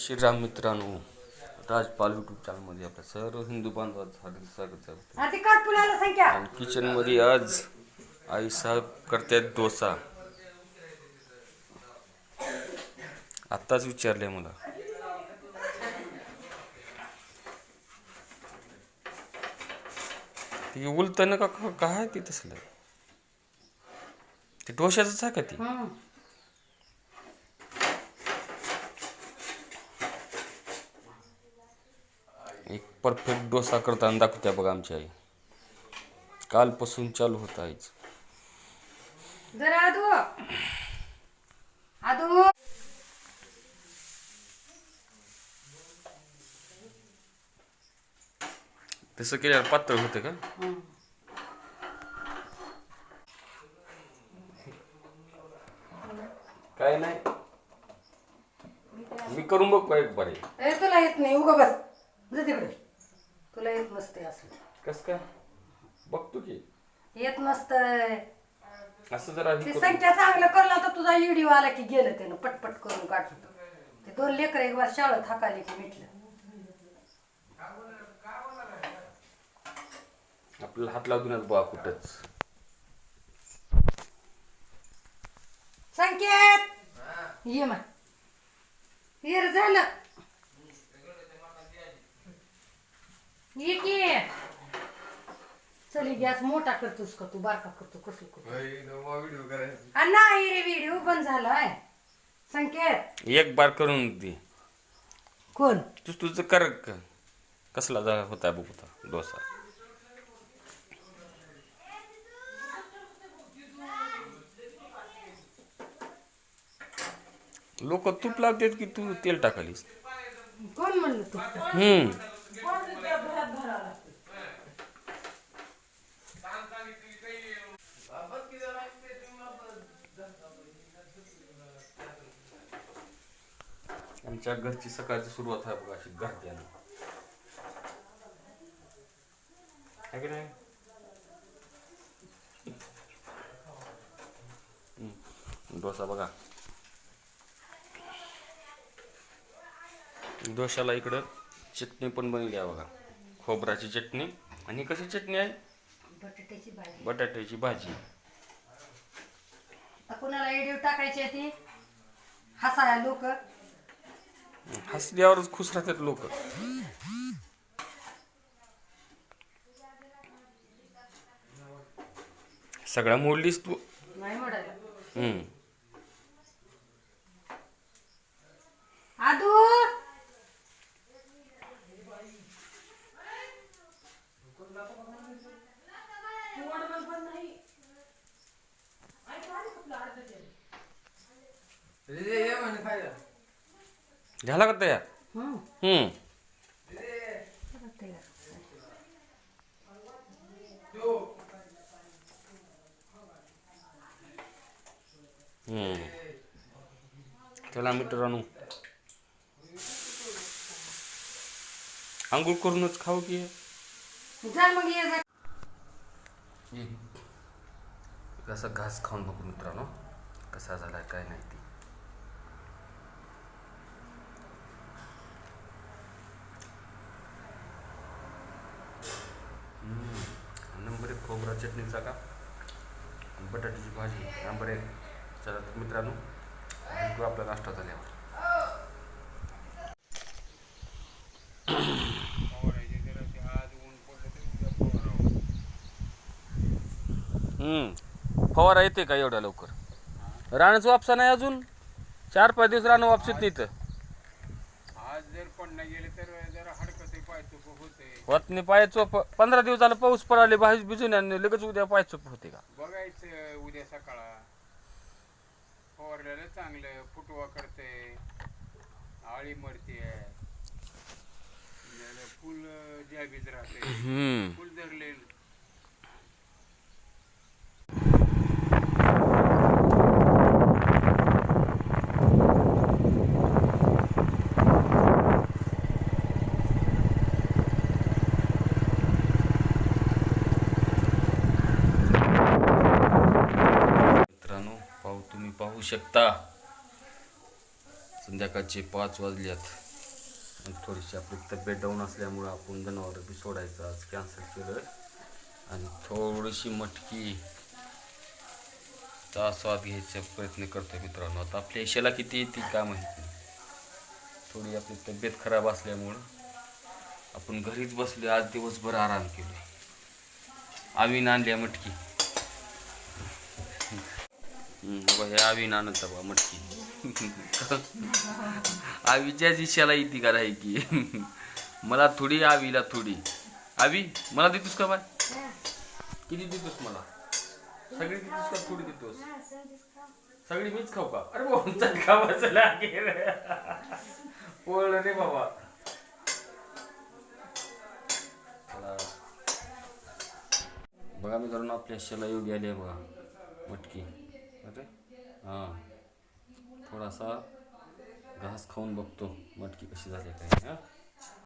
श्रीराम मित्रांनो राजपाल युट्यूब चॅनलमध्ये आपल्या सर्व हिंदू बांधवांचं हार्दिक स्वागत आहे आणि किचनमध्ये आज आई साहेब करतात डोसा. आत्ताच विचारले मला. ते उलतन का का- काय ते तसलं? ते डोशाचंच आहे का ते? एक परफेक्ट डोसा करताना दाखवत्या बघा आमची आई. कालपासून चालू होत आहेच जरा आदू. आदू. तसं केल्यावर पातळ होतं का? काय नाही. मी करून बघ एक बरे तुला येत नाही. उगा बस. जा तिकडे. तुला येत नसते असं. कस काय? बघतो की. येत नसतंय. असं जरा हे ते करू. संख्या चांगलं करला तर तुझा व्हिडिओ आला की गेलं त्यानं पटपट करून काढतो. ते दोन लेकर एक बार शाळेत हाकाली की मिटलं आपल्याला हात लावूनच बघा कुठंच. संकेत! ये मा ये रे झालं ये की. चल गॅस मोठा करतोस का तू बारका करतो कसं करतो आ, नाही रे व्हिडिओ बंद झालाय संकेत. एक बार करून दे. कोण? तू तुझं कर क- कसला जा होता बघ होता डोसा? लोक तूप लावतात की तू तेल टाकालीस? कोण म्हणलं तू? हम्म. आमच्या घरची सकाळची सुरुवात आहे बघा अशी घरट्यानं आहे की नाही? डोसा बघा. डोशाला इकडं चटणी पण बनवली आहे बघा. खोबऱ्याची चटणी. आणि कशी चटणी आहे? बटाट्याची भाजी. कोणाला व्हिडिओ टाकायची ती? हसाया लोक. हसल्यावरच खुश राहतात लोक. सगळ्या मोडलीस तू. नाही म्हणायला हम्म. आदू! झाला का तयार? हम्म. हम्म. हम्म. चला मित्रांनो. आंघोळ करूनच खाऊ की. जा मग ये जा. कसा घास खाऊन बघू मित्रांनो. कसा झाला काय नाही ती हम्म. नंबर एक खोबरा चटणीचा का? बटाट्याची भाजी नंबर एक चला तर मित्रांनो भेटू आपला नाश्ता झाल्यावर. हम्म. फवारा येते का एवढ्या लवकर? रानाचं वापसा नाही अजून? चार पाच दिवस रानं वापसीत नाही तर आज जर पडणं गेले तर जरा हडकते पाय चुक होते नाही पाय चोप पंधरा दिवस झालं पाऊस पडाले भाजी भिजून आणि लगेच उद्या पाय चोप होते का? बघायचं उद्या सकाळा. फवारलेलं चांगलं फुटवा करते आळी मरते. फुल जाबीज राहते. हम्म. फुल धरले मित्रांनो पाहू तुम्ही पाहू शकता. संध्याकाळचे पाच वाजल्यात. आहेत थोडीशी आपली तब्येत डाऊन असल्यामुळं आपण जनावरं बी सोडायचं. आज कॅन्सल केलं. आणि थोडीशी मटकी चा स्वाद घ्यायचा प्रयत्न करतो मित्रांनो. आता आपल्या यशाला किती येते काय माहिती थोडी आपली तब्येत खराब असल्यामुळं आपण घरीच बसले आज दिवसभर आराम केले आम्ही आणल्या मटकी. हम्म, बाबा हे आवीन आणत बा मटकी. आवीच्या दिशाला येते करायची की? मला थोडी आवीला थोडी. आवी मला देतोस का बाय किती देतोस मला? सगळी देतोस का थोडी देतोस? सगळी मीच खाऊ का? अरे बोलतात चटका बसला बोल रे बाबा बघा बघा मित्रांनो आपल्या शेला योग्य आली आहे बघा मटकी. अरे हां. थोडासा घास खाऊन बघतो मटकी कशी झाली काय हां?